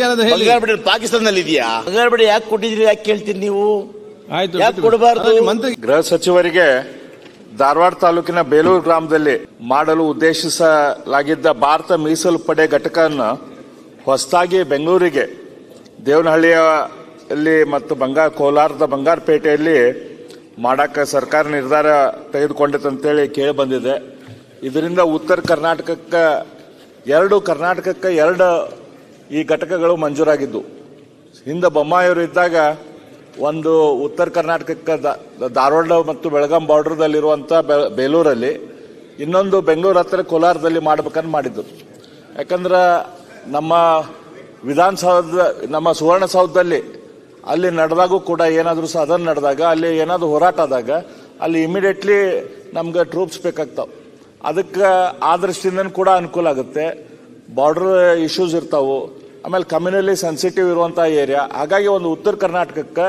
ಬಿಡಿ ಪಾಕಿಸ್ತಾನದಲ್ಲಿ ಇದೆಯಾ? ಬಂಗಾರ ಬಿಡಿ ಯಾಕೆ ಕೊಟ್ಟಿದ್ರಿ ಯಾಕೆ ಕೇಳ್ತೀನಿ ನೀವು? ಆಯ್ತು ಯಾಕೆ. ಕೊಡಬಾರ್ದು? ಮಂತ್ರಿ ಗೃಹ ಸಚಿವರಿಗೆ ಧಾರವಾಡ ತಾಲೂಕಿನ ಬೇಲೂರು ಗ್ರಾಮದಲ್ಲಿ ಮಾಡಲು ಉದ್ದೇಶಿಸಲಾಗಿದ್ದ ಭಾರತ ಮೀಸಲು ಪಡೆ ಘಟಕವನ್ನು ಹೊಸದಾಗಿ ಬೆಂಗಳೂರಿಗೆ ದೇವನಹಳ್ಳಿಯಲ್ಲಿ ಮತ್ತು ಬಂಗಾರ ಕೋಲಾರದ ಬಂಗಾರಪೇಟೆಯಲ್ಲಿ ಮಾಡಕ್ಕೆ ಸರ್ಕಾರ ನಿರ್ಧಾರ ತೆಗೆದುಕೊಂಡಿತ್ತಂತೇಳಿ ಕೇಳಿ ಬಂದಿದೆ. ಇದರಿಂದ ಉತ್ತರ ಕರ್ನಾಟಕಕ್ಕೆ ಎರಡು ಕರ್ನಾಟಕಕ್ಕೆ ಎರಡು ಈ ಘಟಕಗಳು ಮಂಜೂರಾಗಿದ್ದು. ಹಿಂದೆ ಬೊಮ್ಮಾಯಿಯವರು ಇದ್ದಾಗ ಒಂದು ಉತ್ತರ ಕರ್ನಾಟಕಕ್ಕೆ ಧಾರವಾಡ ಮತ್ತು ಬೆಳಗಾಂ ಬಾರ್ಡರ್ದಲ್ಲಿರುವಂಥ ಬೇಲೂರಲ್ಲಿ ಇನ್ನೊಂದು ಬೆಂಗಳೂರು ಹತ್ತಿರ ಕೋಲಾರದಲ್ಲಿ ಮಾಡ್ಬೇಕಂತ ಮಾಡಿದ್ದು. ಯಾಕಂದ್ರೆ ನಮ್ಮ ವಿಧಾನಸೌಧ ನಮ್ಮ ಸುವರ್ಣಸೌಧದಲ್ಲಿ ಅಲ್ಲಿ ನಡೆದಾಗೂ ಕೂಡ ಏನಾದರೂ ಸದನ ನಡೆದಾಗ, ಅಲ್ಲಿ ಏನಾದರೂ ಹೋರಾಟ ಆದಾಗ ಅಲ್ಲಿ ಇಮಿಡಿಯೇಟ್ಲಿ ನಮ್ಗೆ ಟ್ರೂಪ್ಸ್ ಬೇಕಾಗ್ತಾವೆ. ಅದಕ್ಕೆ ಆ ದೃಷ್ಟಿಯಿಂದ ಕೂಡ ಅನುಕೂಲ ಆಗುತ್ತೆ. ಬಾರ್ಡರ್ ಇಶ್ಯೂಸ್ ಇರ್ತಾವು. ಆಮೇಲೆ ಕಮ್ಯುನಲಿ ಸೆನ್ಸಿಟಿವ್ ಇರುವಂಥ ಏರಿಯಾ ಹಾಗಾಗಿ ಒಂದು ಉತ್ತರ ಕರ್ನಾಟಕಕ್ಕೆ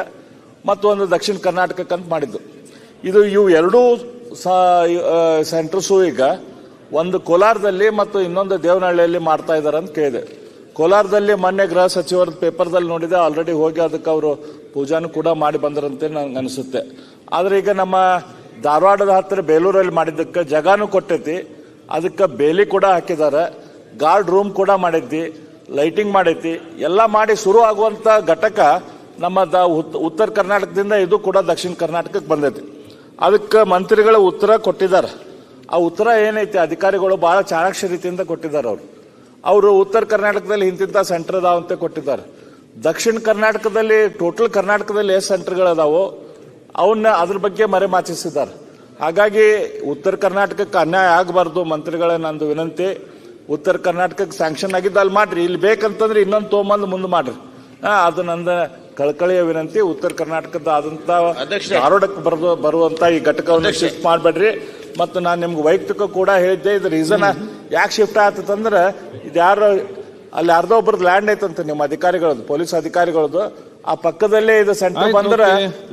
ಮತ್ತು ಒಂದು ದಕ್ಷಿಣ ಕರ್ನಾಟಕಕ್ಕೆ ಅಂತ ಮಾಡಿದ್ದು. ಇದು ಇವು ಎರಡೂ ಸೆಂಟರ್ಸು ಈಗ ಒಂದು ಕೋಲಾರದಲ್ಲಿ ಮತ್ತು ಇನ್ನೊಂದು ದೇವನಹಳ್ಳಿಯಲ್ಲಿ ಮಾಡ್ತಾ ಇದ್ದಾರೆ ಅಂತ ಕೇಳಿದೆ. ಕೋಲಾರದಲ್ಲಿ ಮೊನ್ನೆ ಗೃಹ ಸಚಿವರ ಪೇಪರ್ದಲ್ಲಿ ನೋಡಿದೆ ಆಲ್ರೆಡಿ ಹೋಗಿ ಅದಕ್ಕೆ ಅವರು ಪೂಜಾನು ಕೂಡ ಮಾಡಿ ಬಂದರಂತೆ ನನಗೆ ಅನಿಸುತ್ತೆ. ಆದರೆ ಈಗ ನಮ್ಮ ಧಾರವಾಡದ ಹತ್ತಿರ ಬೇಲೂರಲ್ಲಿ ಮಾಡಿದ್ದಕ್ಕೆ ಜಗಾನು ಕೊಟ್ಟೈತಿ, ಅದಕ್ಕೆ ಬೇಲಿ ಕೂಡ ಹಾಕಿದ್ದಾರೆ ಗಾರ್ಡ್ ರೂಮ್ ಕೂಡ ಮಾಡೈತಿ ಲೈಟಿಂಗ್ ಮಾಡೈತಿ. ಎಲ್ಲ ಮಾಡಿ ಶುರು ಆಗುವಂತ ಘಟಕ ನಮ್ಮ ಉತ್ತರ ಕರ್ನಾಟಕದಿಂದ ಇದು ಕೂಡ ದಕ್ಷಿಣ ಕರ್ನಾಟಕಕ್ಕೆ ಬಂದೈತಿ. ಅದಕ್ಕೆ ಮಂತ್ರಿಗಳು ಉತ್ತರ ಕೊಟ್ಟಿದ್ದಾರೆ ಆ ಉತ್ತರ ಏನೈತಿ? ಅಧಿಕಾರಿಗಳು ಬಹಳ ಚಾಣಾಕ್ಷ ರೀತಿಯಿಂದ ಕೊಟ್ಟಿದ್ದಾರೆ ಅವರು. ಅವರು ಉತ್ತರ ಕರ್ನಾಟಕದಲ್ಲಿ ಇಂತಿಂಥ ಸೆಂಟರ್ ಅದಾವ ಅಂತ ಕೊಟ್ಟಿದ್ದಾರೆ ದಕ್ಷಿಣ ಕರ್ನಾಟಕದಲ್ಲಿ ಟೋಟಲ್ ಕರ್ನಾಟಕದಲ್ಲಿ ಎಷ್ಟು ಸೆಂಟರ್ಗಳದಾವೋ ಅವನ್ನ ಅದ್ರ ಬಗ್ಗೆ ಮರೆಮಾಚಿಸಿದ್ದಾರೆ ಹಾಗಾಗಿ ಉತ್ತರ ಕರ್ನಾಟಕಕ್ಕೆ ಅನ್ಯಾಯ ಆಗಬಾರ್ದು ಮಂತ್ರಿಗಳ ನಂದು ವಿನಂತಿ. ಉತ್ತರ ಕರ್ನಾಟಕಕ್ಕೆ ಸ್ಯಾಂಕ್ಷನ್ ಆಗಿದ್ದು ಅಲ್ಲಿ ಮಾಡ್ರಿ. ಇಲ್ಲಿ ಬೇಕಂತಂದ್ರೆ ಇನ್ನೊಂದು ತೊಗೊಂಬಂದು ಮುಂದೆ ಮಾಡ್ರಿ. ಹಾ ಅದು ನಂದ ಕಳಕಳಿಯ ವಿನಂತಿ. ಉತ್ತರ ಕರ್ನಾಟಕದ ಆದಂತ. ಧಾರವಾಡಕ್ಕೆ ಬರೋದು ಬರುವಂತ ಈ ಘಟಕವನ್ನು. ಶಿಫ್ಟ್ ಮಾಡಬೇಡ್ರಿ. ಮತ್ತು ನಾನು ನಿಮ್ಗೆ ವೈಯಕ್ತಿಕ ಕೂಡ ಹೇಳಿದ್ದೆ ಇದು ರೀಸನ್ ಯಾಕೆ ಶಿಫ್ಟ್ ಆತಂದ್ರೆ ಇದು ಯಾರು ಅಲ್ಲಿ ಅರ್ಧ ಒಬ್ಬರದ್ದು ಲ್ಯಾಂಡ್ ಐತಂತ ನಿಮ್ಮ ಅಧಿಕಾರಿಗಳದ್ದು ಪೊಲೀಸ್ ಅಧಿಕಾರಿಗಳದ್ದು. ಆ ಪಕ್ಕದಲ್ಲೇ ಇದು ಸೆಂಟರ್ ಬಂದ್ರೆ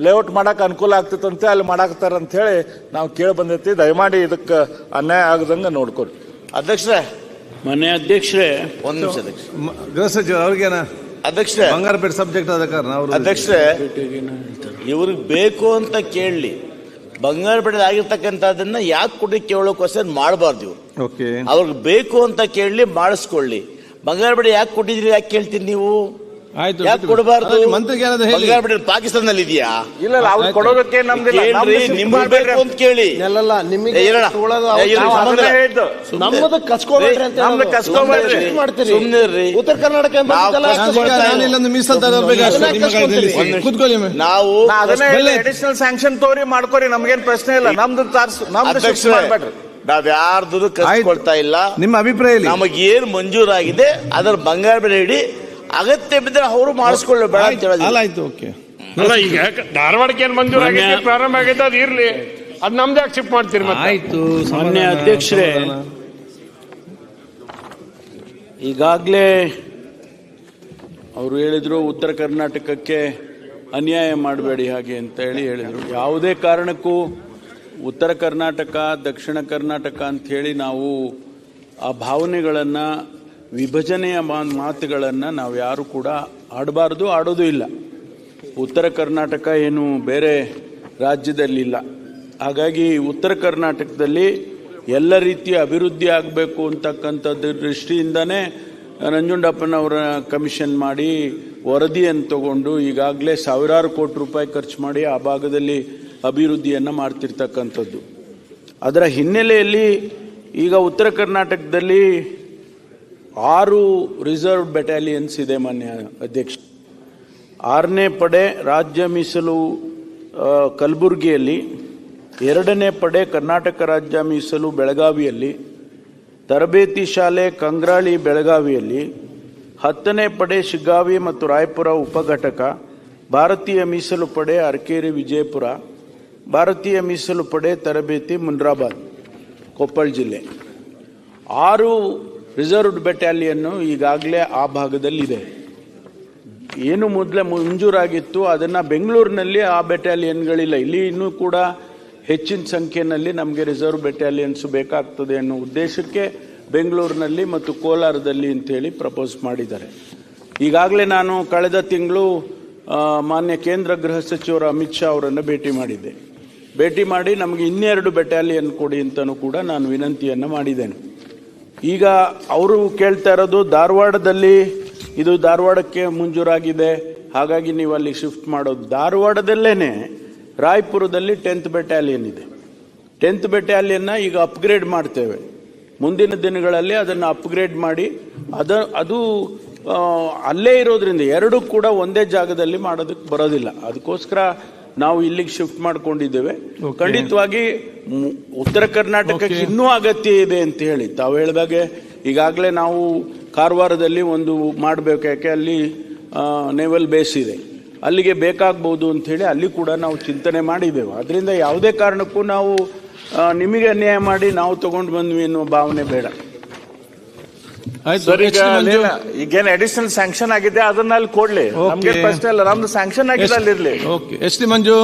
ಲೇಔಟ್ ಮಾಡಕ್ ಅನುಕೂಲ ಆಗ್ತಿತ್ತಂತೆ ಅಲ್ಲಿ ಮಾಡಾಕತ್ತಾರ ಅಂತ ಹೇಳಿ ನಾವು ಕೇಳಿ ಬಂದೈತಿ ದಯಮಾಡಿ ಇದಕ್ಕೆ ಅನ್ಯಾಯ ಆಗದಂಗೆ ನೋಡ್ಕೊಡಿ ಅಧ್ಯಕ್ಷರೇ ಮನೆ ಅಧ್ಯಕ್ಷರೇ. ಒಂದ್ ನಿಮಿಷ ಅಧ್ಯಕ್ಷ ಗೃಹ ಸಚಿವರು ಅವ್ರಿಗೇನ? ಅಧ್ಯಕ್ಷರೇ. ಬಂಗಾರಪೇಟೆ ಸಬ್ಜೆಕ್ಟ್ ಆದ ಕಾರಣ ಅವರು ಅಧ್ಯಕ್ಷರೇ. ಇವ್ರಿಗೆ ಬೇಕು ಅಂತ ಕೇಳಲಿ. ಬಂಗಾರಪೇಟೆ ಆಗಿರ್ತಕ್ಕಂಥದ್ದನ್ನ ಯಾಕೆ ಕೊಡಿ ಕೇಳೋಕ್ಕೋಸ್ಕರ ಮಾಡಬಾರ್ದು ಇವ್ರು. ಓಕೆ. ಅವ್ರಿಗೆ ಬೇಕು ಅಂತ ಕೇಳಲಿ ಮಾಡಿಸ್ಕೊಳ್ಳಿ. ಬಂಗಾರಪೇಟೆ ಯಾಕೆ ಕೊಟ್ಟಿದ್ರಿ ಯಾಕೆ ಕೇಳ್ತೀನಿ ನೀವು? ಆಯ್ತು ಯಾಕೆ. ಕೊಡಬಾರ್ದು? ಮಂತ್ರಿಗೆ ಏನದು ಹೇಳಿ. ಪಾಕಿಸ್ತಾನದಲ್ಲಿ ಇದೆಯಾ ಇಲ್ಲ ಇಲ್ಲ ಅವ್ರು ಕೊಡೋದಕ್ಕೆ ನಿಮ್ಗೆ ಅಂತ ಕೇಳಿ. ಅಲ್ಲಲ್ಲ ನಿಮಗೆ ನಮ್ಮದು ಕಸ್ಕೋಬೇಡ್ರಿ ಅಂತ ನಮ್ದು. ಮಾಡ್ತೀರಿ. ಉತ್ತರ ಕರ್ನಾಟಕ. ಕೂತ್ಕೊಳ್ಳಿ ಮೇ. ನಾವು ಅಡಿಷನಲ್ ಸ್ಯಾಂಕ್ಷನ್ ತೋರಿ ಮಾಡ್ಕೊರಿ ನಮ್ಗೇನ್ ಪ್ರಶ್ನೆ ಇಲ್ಲ. ನಮ್ದು ತಾರ್ಸ್ ನಮ್ದು ಮಾಡ್ಬೇಡ್ರಿ. ನಾವ್ ಯಾರ್ದು ಕಸ್ಕೊಳ್ತಾ ಇಲ್ಲ. ನಿಮ್ಮ ಅಭಿಪ್ರಾಯ ನಮಗೇನ್ ನಮಗೇನು ಮಂಜೂರಾಗಿದೆ ಅದ್ರ ಬಂಗಾರ ಬೆಲೆ ಇಡಿ ಅಗತ್ಯ ಬಿದ್ದರೆ ಅವರು ಮಾಡಿಸ್ಕೊಳ್ಳಿ ಬೇಡ ಅಂತ ಓಕೆ. ಅಲ್ಲ ಈಗ ಧಾರವಾಡಕ್ಕೆ ಏನು ಮಂಜೂರು ಆಗೈತೆ ಪ್ರಾರಂಭ ಆಗೈತೆ ಅದು ಇರ್ಲಿ. ಅದು ನಮ್ದು ಯಾಕೆ ಶಿಫ್ಟ್ ಮಾಡ್ತೀರಿ ಮತ್ತೆ? ಆಯ್ತು ಮಾನ್ಯ ಅಧ್ಯಕ್ಷರೇ. ಈಗಾಗಲೇ ಅವರು ಹೇಳಿದ್ರು ಉತ್ತರ ಕರ್ನಾಟಕಕ್ಕೆ ಅನ್ಯಾಯ ಮಾಡಬೇಡಿ ಹಾಗೆ ಅಂತ ಹೇಳಿ ಹೇಳಿದರು. ಯಾವುದೇ ಕಾರಣಕ್ಕೂ ಉತ್ತರ ಕರ್ನಾಟಕ ದಕ್ಷಿಣ ಕರ್ನಾಟಕ ಅಂತ ಹೇಳಿ ನಾವು ಆ ಭಾವನೆಗಳನ್ನು ವಿಭಜನೆಯ ಮಾತುಗಳನ್ನು ನಾವು ಯಾರು ಕೂಡ ಆಡಬಾರ್ದು, ಆಡೋದು ಇಲ್ಲ. ಉತ್ತರ ಕರ್ನಾಟಕ ಏನು ಬೇರೆ ರಾಜ್ಯದಲ್ಲಿಲ್ಲ. ಹಾಗಾಗಿ ಉತ್ತರ ಕರ್ನಾಟಕದಲ್ಲಿ ಎಲ್ಲ ರೀತಿಯ ಅಭಿವೃದ್ಧಿ ಆಗಬೇಕು ಅಂತಕ್ಕಂಥದ್ದು ದೃಷ್ಟಿಯಿಂದನೇ ನಂಜುಂಡಪ್ಪನವರ ಕಮಿಷನ್ ಮಾಡಿ ವರದಿಯನ್ನು ತಗೊಂಡು ಈಗಾಗಲೇ ಸಾವಿರಾರು ಕೋಟಿ ರೂಪಾಯಿ ಖರ್ಚು ಮಾಡಿ ಆ ಭಾಗದಲ್ಲಿ ಅಭಿವೃದ್ಧಿಯನ್ನು ಮಾಡ್ತಿರ್ತಕ್ಕಂಥದ್ದು. ಅದರ ಹಿನ್ನೆಲೆಯಲ್ಲಿ ಈಗ ಉತ್ತರ ಕರ್ನಾಟಕದಲ್ಲಿ ಆರು ರಿಸರ್ವ್ ಬೆಟಾಲಿಯನ್ಸ್ ಇದೆ ಮಾನ್ಯ ಅಧ್ಯಕ್ಷ. ಆರನೇ ಪಡೆ ರಾಜ್ಯ ಮೀಸಲು ಕಲಬುರಗಿಯಲ್ಲಿ, ಎರಡನೇ ಪಡೆ ಕರ್ನಾಟಕ ರಾಜ್ಯ ಮೀಸಲು ಬೆಳಗಾವಿಯಲ್ಲಿ, ತರಬೇತಿ ಶಾಲೆ ಕಂಗ್ರಾಳಿ ಬೆಳಗಾವಿಯಲ್ಲಿ, ಹತ್ತನೇ ಪಡೆ ಶಿಗ್ಗಾವಿ ಮತ್ತು ರಾಯಪುರ ಉಪಘಟಕ, ಭಾರತೀಯ ಮೀಸಲು ಪಡೆ ಅರ್ಕೇರಿ ವಿಜಯಪುರ, ಭಾರತೀಯ ಮೀಸಲು ಪಡೆ ತರಬೇತಿ ಮುನ್ರಾಬಾದ್, ಕೊಪ್ಪಳ ಜಿಲ್ಲೆ. ಆರು ರಿಸರ್ವ್ಡ್ ಬೆಟಾಲಿಯನ್ನು ಈಗಾಗಲೇ ಆ ಭಾಗದಲ್ಲಿದೆ. ಏನು ಮೊದಲೇ ಮಂಜೂರಾಗಿತ್ತು, ಅದನ್ನು ಬೆಂಗಳೂರಿನಲ್ಲಿ ಆ ಬೆಟಾಲಿಯನ್ಗಳಿಲ್ಲ ಇಲ್ಲಿ ಇನ್ನೂ ಕೂಡ ಹೆಚ್ಚಿನ ಸಂಖ್ಯೆಯಲ್ಲಿ ನಮಗೆ ರಿಸರ್ವ್ ಬೆಟಾಲಿಯನ್ಸ್ ಬೇಕಾಗ್ತದೆ ಅನ್ನೋ ಉದ್ದೇಶಕ್ಕೆ ಬೆಂಗಳೂರಿನಲ್ಲಿ ಮತ್ತು ಕೋಲಾರದಲ್ಲಿ ಅಂತೇಳಿ ಪ್ರಪೋಸ್ ಮಾಡಿದ್ದಾರೆ. ಈಗಾಗಲೇ ನಾನು ಕಳೆದ ತಿಂಗಳು ಮಾನ್ಯ ಕೇಂದ್ರ ಗೃಹ ಸಚಿವರು ಅಮಿತ್ ಶಾ ಅವರನ್ನು ಭೇಟಿ ಮಾಡಿದ್ದೆ. ಭೇಟಿ ಮಾಡಿ ನಮಗೆ ಇನ್ನೆರಡು ಬೆಟಾಲಿಯನ್ ಕೊಡಿ ಅಂತಲೂ ಕೂಡ ನಾನು ವಿನಂತಿಯನ್ನು ಮಾಡಿದ್ದೇನೆ. ಈಗ ಅವರು ಕೇಳ್ತಾ ಇರೋದು ಧಾರವಾಡದಲ್ಲಿ ಇದು ಧಾರವಾಡಕ್ಕೆ ಮುಂಜೂರಾಗಿದೆ. ಹಾಗಾಗಿ ನೀವು ಅಲ್ಲಿ ಶಿಫ್ಟ್ ಮಾಡೋದು ಧಾರವಾಡದಲ್ಲೇ ರಾಯ್ಪುರದಲ್ಲಿ ಟೆಂತ್ ಬೆಟಾಲಿಯನ್ ಇದೆ. ಟೆಂತ್ ಬೆಟಾಲಿಯನ್ನ ಈಗ ಅಪ್ಗ್ರೇಡ್ ಮಾಡ್ತೇವೆ. ಮುಂದಿನ ದಿನಗಳಲ್ಲಿ ಅದನ್ನು ಅಪ್ಗ್ರೇಡ್ ಮಾಡಿ ಅದ, ಅದು ಅಲ್ಲೇ ಇರೋದ್ರಿಂದ ಎರಡೂ ಕೂಡ ಒಂದೇ ಜಾಗದಲ್ಲಿ ಮಾಡೋದಕ್ಕೆ ಬರೋದಿಲ್ಲ. ಅದಕ್ಕೋಸ್ಕರ ನಾವು ಇಲ್ಲಿಗೆ ಶಿಫ್ಟ್ ಮಾಡ್ಕೊಂಡಿದ್ದೇವೆ. ಖಂಡಿತವಾಗಿ ಮು- ಉತ್ತರ ಕರ್ನಾಟಕಕ್ಕೆ ಇನ್ನೂ ಅಗತ್ಯ ಇದೆ ಅಂತ ಹೇಳಿ. ತಾವು ಹೇಳಿದಾಗೆ ಈಗಾಗಲೇ ನಾವು ಕಾರವಾರದಲ್ಲಿ ಒಂದು ಮಾಡಬೇಕು ಯಾಕೆ ಅಲ್ಲಿ ನೇವಲ್ ಬೇಸ್ ಇದೆ. ಅಲ್ಲಿಗೆ ಬೇಕಾಗ್ಬೋದು ಅಂತ ಹೇಳಿ ಅಲ್ಲಿ ಕೂಡ ನಾವು ಚಿಂತನೆ ಮಾಡಿದ್ದೇವೆ. ಅದರಿಂದ ಯಾವುದೇ ಕಾರಣಕ್ಕೂ ನಾವು ನಿಮಗೆ ಅನ್ಯಾಯ ಮಾಡಿ ನಾವು ತೊಗೊಂಡು ಬಂದ್ವಿ ಅನ್ನುವ ಭಾವನೆ ಬೇಡ. ಸರ್ ಈಗ ಎಡಿಷನಲ್ ಮಂಜು ಅಡಿಷನಲ್ ಸ್ಯಾಂಕ್ಷನ್ ಆಗಿದೆ ಅದನ್ನ ಅಲ್ಲಿ ಕೊಡ್ಲಿ. ನಮ್ಗೆ. ಪ್ರಶ್ನೆ ಇಲ್ಲ ನಮ್ದು ಸ್ಯಾಂಕ್ಷನ್ ಆಗಿದೆ ಅಲ್ಲಿ ಇರ್ಲಿ ಓಕೆ ಎಸ್ ಡಿ ಮಂಜು?